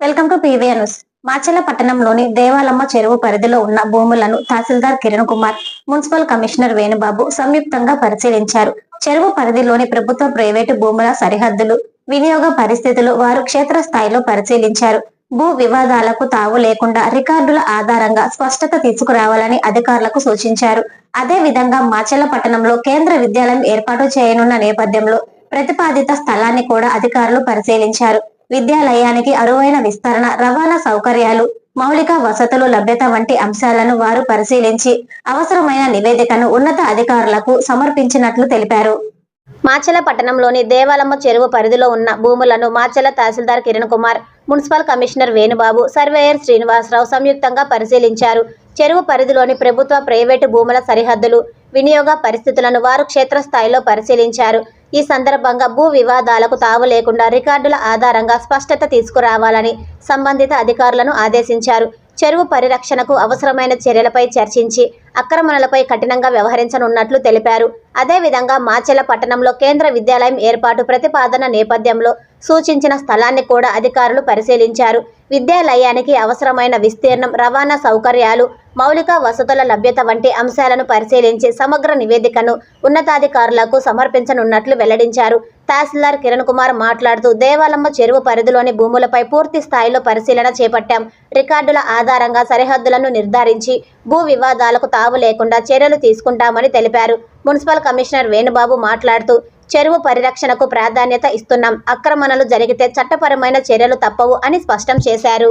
Welcome to PV news. పట్టణంలోని దేవాలమ్మ చెరువు పరిధిలో ఉన్న భూములను తహసీల్దార్ కిరణ్ కుమార్ మున్సిపల్ కమిషనర్ వేణుబాబు సంయుక్తంగా పరిశీలించారు. చెరువు పరిధిలోని ప్రభుత్వ ప్రైవేటు భూముల సరిహద్దులు వినియోగ పరిస్థితులు వారు క్షేత్రస్థాయిలో పరిశీలించారు. భూ వివాదాలకు తావు లేకుండా రికార్డుల ఆధారంగా స్పష్టత తీసుకురావాలని అధికారులకు సూచించారు. అదే విధంగా మాచల పట్టణంలో కేంద్ర విద్యాలయం ఏర్పాటు చేయనున్న నేపథ్యంలో ప్రతిపాదిత స్థలాన్ని కూడా అధికారులు పరిశీలించారు. విద్యాలయానికి అరువైన విస్తరణ రవాణా సౌకర్యాలు మౌలిక వసతులు లభ్యత వంటి అంశాలను వారు పరిశీలించి అవసరమైన నివేదికను ఉన్నత అధికారులకు సమర్పించినట్లు తెలిపారు. మాచల పట్టణంలోని దేవాలమ్మ చెరువు పరిధిలో ఉన్న భూములను మాచల తహసీల్దార్ Kiran Kumar municipal commissioner Venubabu surveyor Srinivasarao సంయుక్తంగా పరిశీలించారు. చెరువు పరిధిలోని ప్రభుత్వ ప్రైవేటు భూముల సరిహద్దులు వినియోగ పరిస్థితులను వారు క్షేత్రస్థాయిలో పరిశీలించారు. ఈ సందర్భంగా భూ వివాదాలకు తావు లేకుండా రికార్డుల ఆధారంగా స్పష్టత తీసుకురావాలని సంబంధిత అధికారులను ఆదేశించారు. చెరువు పరిరక్షణకు అవసరమైన చర్యలపై చర్చించి అక్రమణలపై కఠినంగా వ్యవహరించనున్నట్లు తెలిపారు. అదేవిధంగా మాచెల పట్టణంలో కేంద్ర విద్యాలయం ఏర్పాటు ప్రతిపాదన నేపథ్యంలో సూచించిన స్థలాన్ని కూడా అధికారులు పరిశీలించారు. విద్యాలయానికి అవసరమైన విస్తీర్ణం రవాణా సౌకర్యాలు మౌలిక వసతుల లభ్యత వంటి అంశాలను పరిశీలించి సమగ్ర నివేదికను ఉన్నతాధికారులకు సమర్పించనున్నట్లు వెల్లడించారు. తహసీల్దార్ కిరణ్ కుమార్ మాట్లాడుతూ దేవాలమ్మ చెరువు పరిధిలోని భూములపై పూర్తి స్థాయిలో పరిశీలన చేపట్టాం. రికార్డుల ఆధారంగా సరిహద్దులను నిర్ధారించి భూ వివాదాలకు తావు లేకుండా చర్యలు తీసుకుంటామని తెలిపారు. మున్సిపల్ కమిషనర్ వేణుబాబు మాట్లాడుతూ చెరువు పరిరక్షణకు ప్రాధాన్యత ఇస్తున్నాం. ఆక్రమణలు జరిగితే చట్టపరమైన చర్యలు తప్పవు అని స్పష్టం చేశారు.